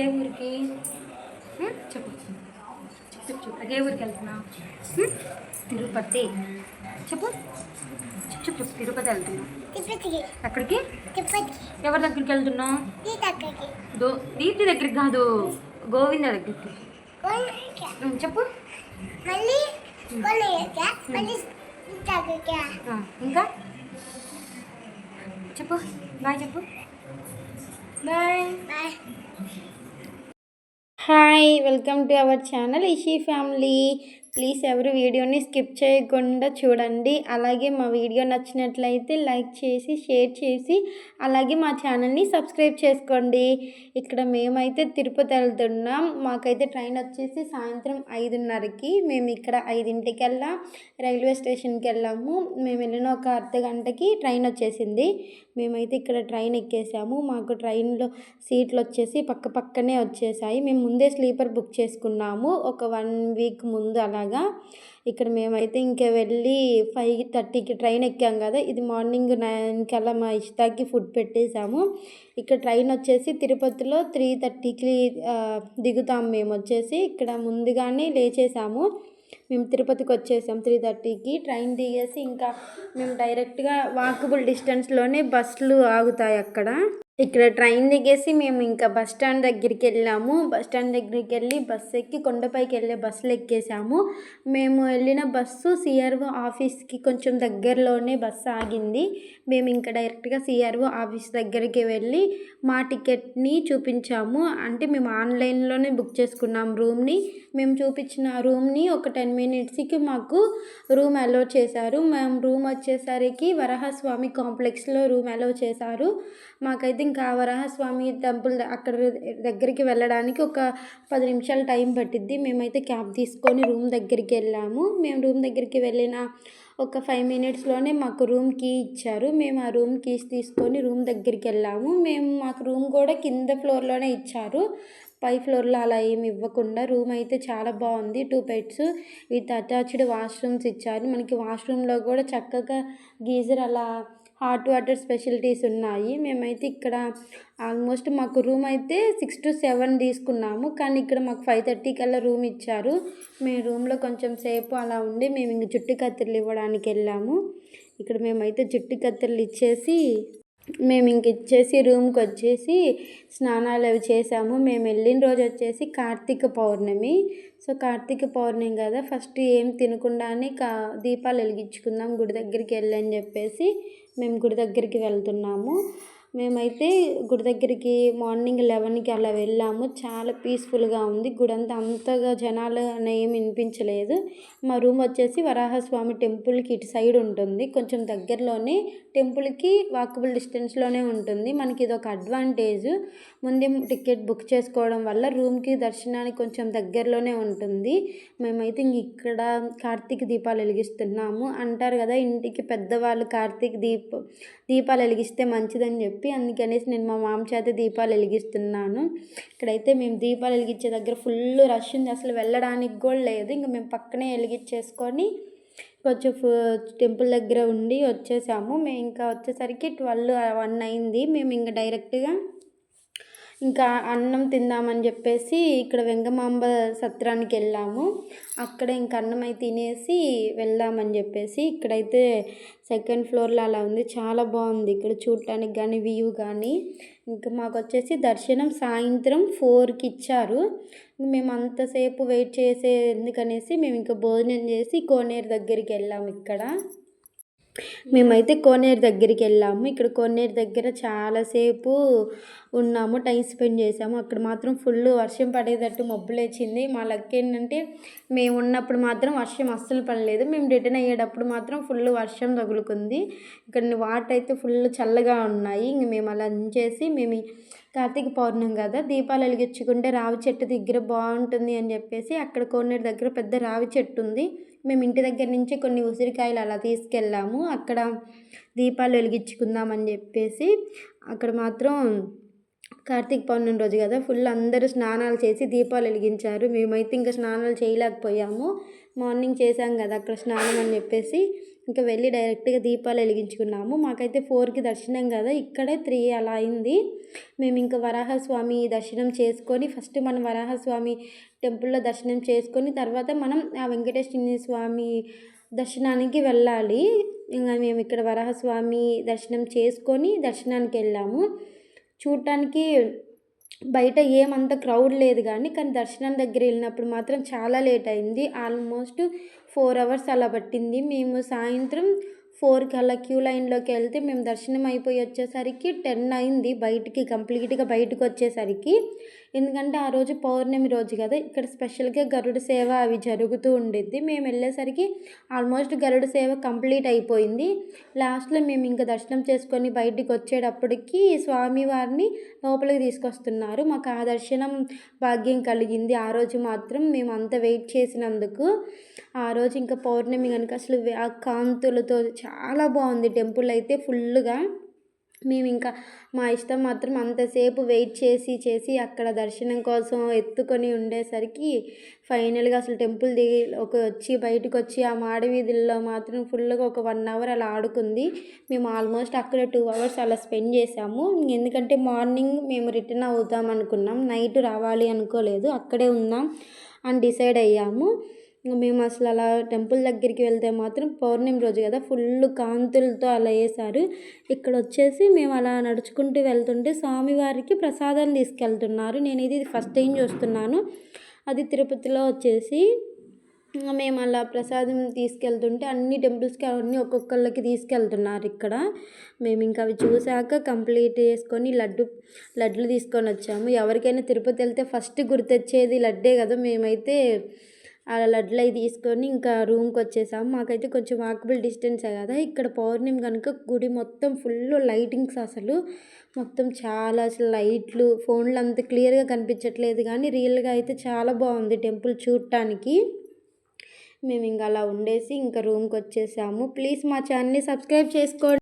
ఏ ఊరికి? చెప్పు. చెప్పు చెప్పు. ఏ ఊరికి వెళ్తున్నావు? తిరుపతి. చెప్పు. చెప్పు చెప్పు తిరుపతి వెళ్తున్నావు తిప్పటికి ఎవరి దగ్గరికి వెళ్తున్నావు? దీప్తి దగ్గరికి కాదు గోవింద దగ్గరికి. చెప్పు. ఇంకా? చెప్పు. బాయ్ చెప్పు. Bye. Bye. Hi, welcome to our channel Ishi Family. Please ఎవరు వీడియోని స్కిప్ చేయకుండా చూడండి. అలాగే మా వీడియో నచ్చినట్లయితే లైక్ చేసి షేర్ చేసి అలాగే మా ఛానల్ని సబ్స్క్రైబ్ చేసుకోండి. ఇక్కడ మేమైతే తిరుపతి వెళ్తున్నాం. మాకైతే ట్రైన్ వచ్చేసి సాయంత్రం ఐదున్నరకి. మేము ఇక్కడ ఐదింటికల్లా రైల్వే స్టేషన్కి వెళ్ళాము. మేము వెళ్ళిన ఒక అర్ధ గంటకి ట్రైన్ వచ్చేసింది. మేమైతే ఇక్కడ ట్రైన్ ఎక్కేసాము. మాకు ట్రైన్లో సీట్లు వచ్చేసి పక్క పక్కనే వచ్చేసాయి. మేము ముందే స్లీపర్ బుక్ చేసుకున్నాము. ఒక వన్ వీక్ ముందు అలా అలాగా. ఇక్కడ మేమైతే ఇంకా వెళ్ళి ఫైవ్ థర్టీకి ట్రైన్ ఎక్కాం కదా. ఇది మార్నింగ్ నైన్కి అలా మా ఇష్టాకి ఫుడ్ పెట్టేసాము ఇక్కడ ట్రైన్ వచ్చేసి తిరుపతిలో త్రీ థర్టీకి దిగుతాం మేము వచ్చేసి. ఇక్కడ ముందుగానే లేచేసాము మేము తిరుపతికి వచ్చేసాం త్రీ థర్టీకి. ట్రైన్ దిగేసి ఇంకా మేము డైరెక్ట్గా వాకబుల్ డిస్టెన్స్లోనే బస్సులు ఆగుతాయి అక్కడ. ఇక్కడ ట్రైన్ దిగేసి మేము ఇంకా బస్ స్టాండ్ దగ్గరికి వెళ్ళాము. బస్ స్టాండ్ దగ్గరికి వెళ్ళి బస్సు ఎక్కి కొండపైకి వెళ్ళే బస్సులు ఎక్కేసాము. మేము వెళ్ళిన బస్సు సిఆర్ఓ ఆఫీస్కి కొంచెం దగ్గరలోనే బస్సు ఆగింది. మేము ఇంకా డైరెక్ట్గా సిఆర్ఓ ఆఫీస్ దగ్గరికి వెళ్ళి మా టికెట్ని చూపించాము. అంటే మేము ఆన్లైన్లోనే బుక్ చేసుకున్నాం రూమ్ని. మేము చూపించిన రూమ్ని ఒక టెన్ మినిట్స్కి మాకు రూమ్ అలో చేశారు. మేము రూమ్ వచ్చేసరికి వరహస్వామి కాంప్లెక్స్లో రూమ్ అలో చేశారు. మాకైతే ఇంకా వరాహస్వామి టెంపుల్ అక్కడ దగ్గరికి వెళ్ళడానికి ఒక పది నిమిషాలు టైం పట్టిద్ది. మేమైతే క్యాబ్ తీసుకొని రూమ్ దగ్గరికి వెళ్ళాము. మేము రూమ్ దగ్గరికి వెళ్ళిన ఒక ఫైవ్ మినిట్స్లోనే మాకు రూమ్ కీ ఇచ్చారు. మేము ఆ రూమ్ కీస్ తీసుకొని రూమ్ దగ్గరికి వెళ్ళాము. మేము మాకు రూమ్ కూడా కింద ఫ్లోర్లోనే ఇచ్చారు. పై ఫ్లోర్లో అలా ఏమి ఇవ్వకుండా రూమ్ అయితే చాలా బాగుంది. Two beds with attached washrooms ఇచ్చారు. మనకి వాష్రూమ్లో కూడా చక్కగా గీజర్ అలా హాట్ వాటర్ స్పెషలిటీస్ ఉన్నాయి. మేమైతే ఇక్కడ ఆల్మోస్ట్ మాకు రూమ్ అయితే సిక్స్ టు సెవెన్ తీసుకున్నాము. కానీ ఇక్కడ మాకు ఫైవ్ థర్టీ కల్లా రూమ్ ఇచ్చారు. మేము రూమ్లో కొంచెం సేపు అలా ఉండి మేము ఇంక జుట్టు కత్తిరలు ఇవ్వడానికి వెళ్ళాము. ఇక్కడ మేమైతే జుట్టు కత్తిరలు ఇచ్చేసి మేము ఇంక ఇచ్చేసి రూమ్కి వచ్చేసి స్నానాలు అవి చేసాము. మేము వెళ్ళిన రోజు వచ్చేసి కార్తీక పౌర్ణమి. సో కార్తీక పౌర్ణమి కదా ఫస్ట్ ఏం తినకుండానే కా దీపాలు వెలిగించుకుందాం గుడి దగ్గరికి వెళ్ళని చెప్పేసి మేము గుడి దగ్గరికి వెళ్తున్నాము. మేమైతే గుడి దగ్గరికి మార్నింగ్ లెవెన్కి అలా వెళ్ళాము. చాలా పీస్ఫుల్గా ఉంది. గుడి అంతా అంతగా జనాలు అనే ఏమి వినిపించలేదు. మా రూమ్ వచ్చేసి వరాహస్వామి టెంపుల్కి ఇటు సైడ్ ఉంటుంది. కొంచెం దగ్గరలోనే టెంపుల్కి వాకబుల్ డిస్టెన్స్లోనే ఉంటుంది. మనకి ఇది ఒక అడ్వాంటేజ్. ముందే టికెట్ బుక్ చేసుకోవడం వల్ల రూమ్కి దర్శనానికి కొంచెం దగ్గరలోనే ఉంటుంది. మేమైతే ఇంక ఇక్కడ కార్తీక దీపాలు వెలిగిస్తున్నాము. అంటారు కదా ఇంటికి పెద్దవాళ్ళు కార్తీక దీప దీపాలు వెలిగిస్తే మంచిదని చెప్పి. అందుకనేసి నేను మా మామ చేత దీపాలు వెలిగిస్తున్నాను. ఇక్కడైతే మేము దీపాలు వెలిగించే దగ్గర ఫుల్ రష్ ఉంది. అసలు వెళ్ళడానికి కూడా లేదు. ఇంకా మేము పక్కనే వెలిగించేసుకొని కొంచెం టెంపుల్ దగ్గర ఉండి వచ్చేసాము. మేము ఇంకా వచ్చేసరికి ట్వెల్వ్ వన్ అయింది. మేము ఇంకా డైరెక్ట్గా ఇంకా అన్నం తిందామని చెప్పేసి ఇక్కడ వెంగమాంబ సత్రానికి వెళ్ళాము. అక్కడ ఇంకా అన్నం అయితే తినేసి వెళ్దామని చెప్పేసి ఇక్కడైతే సెకండ్ ఫ్లోర్లో అలా ఉంది. చాలా బాగుంది ఇక్కడ చూడటానికి కానీ వ్యూ కానీ ఇంకా మాకు వచ్చేసి దర్శనం సాయంత్రం ఫోర్కి ఇచ్చారు. మేము అంతసేపు వెయిట్ చేసే ఎందుకనేసి మేము ఇంకా భోజనం చేసి కోనేరు దగ్గరికి వెళ్ళాము ఇక్కడ. మేమైతే కోనేరు దగ్గరికి వెళ్ళాము. ఇక్కడ కోనేరు దగ్గర చాలాసేపు ఉన్నాము. టైం స్పెండ్ చేసాము అక్కడ మాత్రం ఫుల్ వర్షం పడేటట్టు మబ్బులు వచ్చింది మా లక్ ఏంటంటే మేము ఉన్నప్పుడు మాత్రం వర్షం అస్సలు పడలేదు. మేము రిటర్న్ అయ్యేటప్పుడు మాత్రం ఫుల్ వర్షం తగులుకుంది. ఇక్కడ వాటర్ అయితే ఫుల్ చల్లగా ఉన్నాయి. ఇంక మేము అలా చేసి మేము కార్తీక పౌర్ణం కదా దీపాలు వెలిగించుకుంటే రావి చెట్టు దగ్గర బాగుంటుంది అని చెప్పేసి అక్కడ కోనేరు దగ్గర పెద్ద రావి చెట్టు ఉంది. మేము ఇంటి దగ్గర నుంచి కొన్ని ఉసిరికాయలు అలా తీసుకెళ్ళాము. అక్కడ దీపాలు వెలిగించుకుందామని చెప్పేసి అక్కడ మాత్రం కార్తీక పౌర్ణమి రోజు కదా ఫుల్ అందరూ స్నానాలు చేసి దీపాలు వెలిగించారు. మేమైతే ఇంకా స్నానాలు చేయలేకపోయాము. మార్నింగ్ చేసాం కదా అక్కడ స్నానం అని చెప్పేసి ఇంకా వెళ్ళి డైరెక్ట్గా దీపాలు వెలిగించుకున్నాము. మాకైతే ఫోర్కి దర్శనం కదా ఇక్కడే త్రీ అలా అయింది. మేము ఇంకా వరాహస్వామి దర్శనం చేసుకొని ఫస్ట్ మనం వరాహస్వామి టెంపుల్లో దర్శనం చేసుకొని తర్వాత మనం ఆ వెంకటేశ్వర స్వామి దర్శనానికి వెళ్ళాలి. ఇంకా మేము ఇక్కడ వరాహస్వామి దర్శనం చేసుకొని దర్శనానికి వెళ్ళాము. చూడటానికి బయట ఏమంత క్రౌడ్ లేదు కానీ కానీ దర్శనం దగ్గర వెళ్ళినప్పుడు మాత్రం చాలా లేట్ అయింది. ఆల్మోస్ట్ ఫోర్ అవర్స్ అలా పట్టింది. మేము సాయంత్రం ఫోర్కి అలా క్యూ లైన్లోకి వెళ్తే మేము దర్శనం అయిపోయి వచ్చేసరికి టెన్ అయింది బయటికి కంప్లీట్గా బయటకు వచ్చేసరికి. ఎందుకంటే ఆ రోజు పౌర్ణమి రోజు కదా ఇక్కడ స్పెషల్గా గరుడ సేవ అవి జరుగుతూ ఉండిద్ది. మేము వెళ్ళేసరికి ఆల్మోస్ట్ గరుడ సేవ కంప్లీట్ అయిపోయింది. లాస్ట్లో మేము ఇంకా దర్శనం చేసుకొని బయటికి వచ్చేటప్పటికి స్వామివారిని లోపలికి తీసుకొస్తున్నారు. మాకు ఆ దర్శనం భాగ్యం కలిగింది. ఆ రోజు మాత్రం మేము అంత వెయిట్ చేసినందుకు. ఆ రోజు ఇంకా పౌర్ణమి కనుక అసలు ఆ కాంతులతో చాలా బాగుంది. టెంపుల్ అయితే ఫుల్గా. మేము ఇంకా మా ఇష్టం మాత్రం అంతసేపు వెయిట్ చేసి చేసి అక్కడ దర్శనం కోసం ఎత్తుకొని ఉండేసరికి ఫైనల్గా అసలు టెంపుల్ దిగి ఒక వచ్చి బయటకు వచ్చి ఆ మాడి వీధుల్లో మాత్రం ఫుల్గా ఒక వన్ అవర్ అలా ఆడుకుంది. మేము ఆల్మోస్ట్ అక్కడ టూ అవర్స్ అలా స్పెండ్ చేసాము ఎందుకంటే మార్నింగ్ మేము రిటర్న్ అవుతాం అనుకున్నాం. నైట్ రావాలి అనుకోలేదు. అక్కడే ఉందాం అని డిసైడ్ అయ్యాము. ఇంకా మేము అసలు అలా టెంపుల్ దగ్గరికి వెళ్తే మాత్రం పౌర్ణమి రోజు కదా ఫుల్ కాంతులతో అలా వేశారు. ఇక్కడ వచ్చేసి మేము అలా నడుచుకుంటూ వెళ్తుంటే స్వామివారికి ప్రసాదం తీసుకెళ్తున్నారు. నేను ఇది ఫస్ట్ టైం చూస్తున్నాను. అది తిరుపతిలో వచ్చేసి ఇంకా మేము అలా ప్రసాదం తీసుకెళ్తుంటే అన్ని టెంపుల్స్కి అవన్నీ ఒక్కొక్కళ్ళకి తీసుకెళ్తున్నారు ఇక్కడ. మేము ఇంకా అవి చూశాక కంప్లీట్ చేసుకొని లడ్డు లడ్లు తీసుకొని వచ్చాము. ఎవరికైనా తిరుపతి వెళ్తే ఫస్ట్ గుర్తొచ్చేది లడ్డే కదా మేమైతే అలా లడ్లు అవి తీసుకొని ఇంకా రూమ్కి వచ్చేసాము. మాకైతే కొంచెం వాకబుల్ డిస్టెన్సే కదా. ఇక్కడ పౌర్ణమి కనుక గుడి మొత్తం ఫుల్ లైటింగ్స్ అసలు. మొత్తం చాలా అసలు లైట్లు ఫోన్లు అంత క్లియర్గా కనిపించట్లేదు కానీ రియల్గా అయితే చాలా బాగుంది టెంపుల్ చూడటానికి మేము ఇంకా అలా ఉండేసి ఇంకా రూమ్కి వచ్చేసాము. ప్లీజ్ మా ఛానల్ని సబ్స్క్రైబ్ చేసుకోండి.